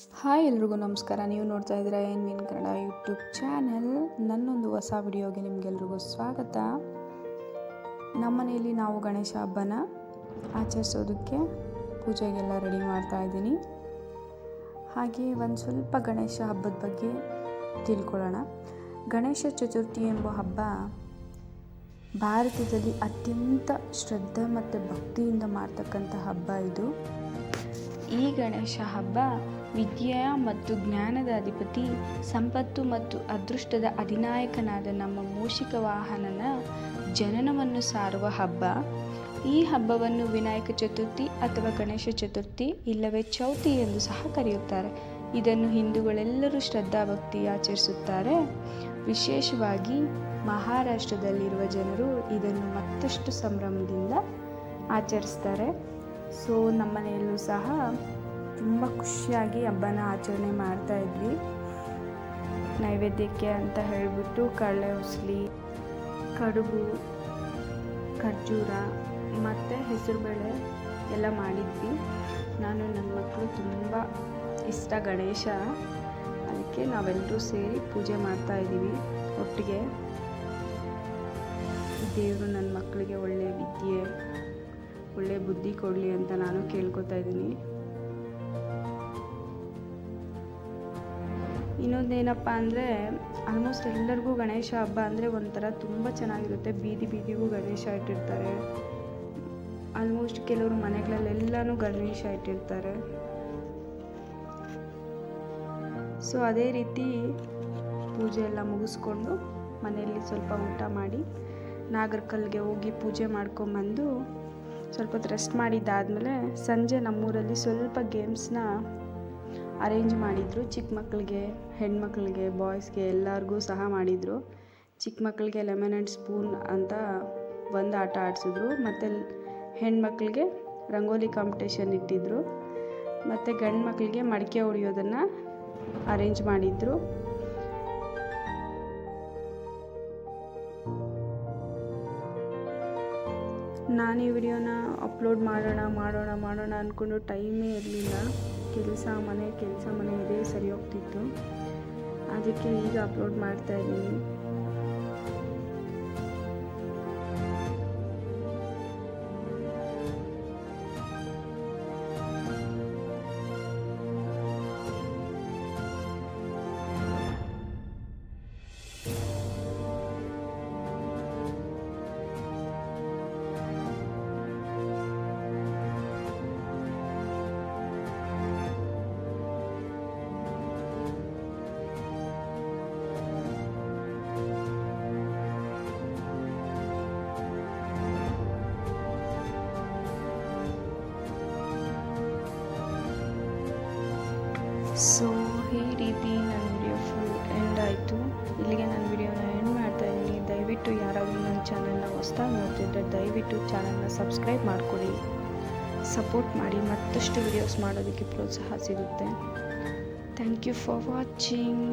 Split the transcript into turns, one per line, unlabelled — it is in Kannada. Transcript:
ಹಾಯ್ ಎಲ್ರಿಗೂ ನಮಸ್ಕಾರ. ನೀವು ನೋಡ್ತಾ ಇದ್ದೀರಾ ಏನು ವಿನ್ ಕನ್ನಡ ಯೂಟ್ಯೂಬ್ ಚಾನೆಲ್. ನನ್ನೊಂದು ಹೊಸ ವಿಡಿಯೋಗೆ ನಿಮಗೆಲ್ರಿಗೂ ಸ್ವಾಗತ. ನಮ್ಮನೆಯಲ್ಲಿ ನಾವು ಗಣೇಶ ಹಬ್ಬನ ಆಚರಿಸೋದಕ್ಕೆ ಪೂಜೆಗೆಲ್ಲ ರೆಡಿ ಮಾಡ್ತಾ ಇದ್ದೀನಿ. ಹಾಗೆ ಒಂದು ಸ್ವಲ್ಪ ಗಣೇಶ ಹಬ್ಬದ ಬಗ್ಗೆ ತಿಳ್ಕೊಳ್ಳೋಣ. ಗಣೇಶ ಚತುರ್ಥಿ ಎಂಬ ಹಬ್ಬ ಭಾರತದಲ್ಲಿ ಅತ್ಯಂತ ಶ್ರದ್ಧೆ ಮತ್ತು ಭಕ್ತಿಯಿಂದ ಮಾಡ್ತಕ್ಕಂಥ ಹಬ್ಬ ಇದು. ಈ ಗಣೇಶ ಹಬ್ಬ ವಿದ್ಯೆಯ ಮತ್ತು ಜ್ಞಾನದ ಅಧಿಪತಿ, ಸಂಪತ್ತು ಮತ್ತು ಅದೃಷ್ಟದ ಅಧಿನಾಯಕನಾದ ನಮ್ಮ ಮೂಷಿಕ ವಾಹನನ ಜನನವನ್ನು ಸಾರುವ ಹಬ್ಬ. ಈ ಹಬ್ಬವನ್ನು ವಿನಾಯಕ ಚತುರ್ಥಿ ಅಥವಾ ಗಣೇಶ ಚತುರ್ಥಿ ಇಲ್ಲವೇ ಚೌತಿ ಎಂದು ಸಹ ಕರೆಯುತ್ತಾರೆ. ಇದನ್ನು ಹಿಂದೂಗಳೆಲ್ಲರೂ ಶ್ರದ್ಧಾಭಕ್ತಿ ಆಚರಿಸುತ್ತಾರೆ. ವಿಶೇಷವಾಗಿ ಮಹಾರಾಷ್ಟ್ರದಲ್ಲಿರುವ ಜನರು ಇದನ್ನು ಮತ್ತಷ್ಟು ಸಂಭ್ರಮದಿಂದ ಆಚರಿಸ್ತಾರೆ. ಸೊ, ನಮ್ಮನೆಯಲ್ಲೂ ಸಹ ತುಂಬ ಖುಷಿಯಾಗಿ ಹಬ್ಬನ ಆಚರಣೆ ಮಾಡ್ತಾ ಇದ್ವಿ. ನೈವೇದ್ಯಕ್ಕೆ ಅಂತ ಹೇಳಿಬಿಟ್ಟು ಕಡಲೆ ಉಸ್ಲಿ, ಕಡುಬು, ಖರ್ಜೂರ ಮತ್ತು ಹೆಸರುಬೇಳೆ ಎಲ್ಲ ಮಾಡಿದ್ವಿ. ನಾನು ನನ್ನ ಮಕ್ಕಳು ತುಂಬ ಇಷ್ಟ ಗಣೇಶ. ಅದಕ್ಕೆ ನಾವೆಲ್ಲರೂ ಸೇರಿ ಪೂಜೆ ಮಾಡ್ತಾ ಇದ್ದೀವಿ ಒಟ್ಟಿಗೆ. ದೇವರು ನನ್ನ ಮಕ್ಕಳಿಗೆ ಒಳ್ಳೆಯ ವಿದ್ಯೆ ಒಳ್ಳೆಯ ಬುದ್ಧಿ ಕೊಡಲಿ ಅಂತ ನಾನು ಕೇಳ್ಕೊತಾ ಇದ್ದೀನಿ. ಇನ್ನೊಂದೇನಪ್ಪ ಅಂದರೆ ಆಲ್ಮೋಸ್ಟ್ ಎಲ್ಲರಿಗೂ ಗಣೇಶ ಹಬ್ಬ ಅಂದರೆ ಒಂಥರ ತುಂಬ ಚೆನ್ನಾಗಿರುತ್ತೆ. ಬೀದಿ ಬೀದಿಗೂ ಗಣೇಶ ಇಟ್ಟಿರ್ತಾರೆ. ಆಲ್ಮೋಸ್ಟ್ ಕೆಲವರು ಮನೆಗಳಲ್ಲೆಲ್ಲನೂ ಗಣೇಶ ಇಟ್ಟಿರ್ತಾರೆ. ಸೊ ಅದೇ ರೀತಿ ಪೂಜೆ ಎಲ್ಲ ಮುಗಿಸ್ಕೊಂಡು ಮನೆಯಲ್ಲಿ ಸ್ವಲ್ಪ ಊಟ ಮಾಡಿ, ನಾಗರಕಲ್ಗೆ ಹೋಗಿ ಪೂಜೆ ಮಾಡ್ಕೊಂಬಂದು ಸ್ವಲ್ಪ ಹೊತ್ತು ರೆಸ್ಟ್ ಮಾಡಿದ್ದಾದಮೇಲೆ ಸಂಜೆ ನಮ್ಮೂರಲ್ಲಿ ಸ್ವಲ್ಪ ಗೇಮ್ಸ್ನ ಅರೇಂಜ್ ಮಾಡಿದರು. ಚಿಕ್ಕ ಮಕ್ಕಳಿಗೆ ಹೆಣ್ಮಕ್ಳಿಗೆ ಬಾಯ್ಸ್ಗೆ ಎಲ್ಲರಿಗೂ ಸಹ ಮಾಡಿದರು. ಚಿಕ್ಕ ಮಕ್ಕಳಿಗೆ ಲೆಮನ್ ಆ್ಯಂಡ್ ಸ್ಪೂನ್ ಅಂತ ಒಂದು ಆಟ ಆಡಿಸಿದ್ರು. ಮತ್ತು ಹೆಣ್ಮಕ್ಳಿಗೆ ರಂಗೋಲಿ ಕಾಂಪಿಟೇಷನ್ ಇಟ್ಟಿದ್ದರು ಮತ್ತು ಗಂಡು ಮಕ್ಕಳಿಗೆ ಮಡಿಕೆ ಹೊಡೆಯೋದನ್ನು ಅರೇಂಜ್ ಮಾಡಿದ್ರು. ನಾನು ಈ ವಿಡಿಯೋನ ಅಪ್ಲೋಡ್ ಮಾಡೋಣ ಮಾಡೋಣ ಮಾಡೋಣ ಅಂದ್ಕೊಂಡು ಟೈಮೇ ಇರಲಿಲ್ಲ. ಕೆಲಸ ಮನೆ ಕೆಲಸ ಮನೆ ಇದೇ, ಸರಿ ಹೋಗ್ತಿತ್ತು. ಅದಕ್ಕೆ ಈಗ ಅಪ್ಲೋಡ್ ಮಾಡ್ತಾ ಸೊ ಈ ರೀತಿ ನನ್ನ ವಿಡಿಯೋ ಫುಲ್ ಎಂಡ್ ಆಯಿತು. ಇಲ್ಲಿಗೆ ನನ್ನ ವಿಡಿಯೋನ ಎಂಡ್ ಮಾಡ್ತಾ ಇದ್ದೀನಿ. ದಯವಿಟ್ಟು ಯಾರಾದರೂ ನನ್ನ ಚಾನಲ್ನ ಹೊಸ್ದಾಗಿ ನೋಡ್ತಿದ್ದರೆ ದಯವಿಟ್ಟು ಚಾನಲ್ನ ಸಬ್ಸ್ಕ್ರೈಬ್ ಮಾಡಿಕೊಡಿ. ಸಪೋರ್ಟ್ ಮಾಡಿ. ಮತ್ತಷ್ಟು ವಿಡಿಯೋಸ್ ಮಾಡೋದಕ್ಕೆ ಪ್ರೋತ್ಸಾಹ ಸಿಗುತ್ತೆ. Thank you for watching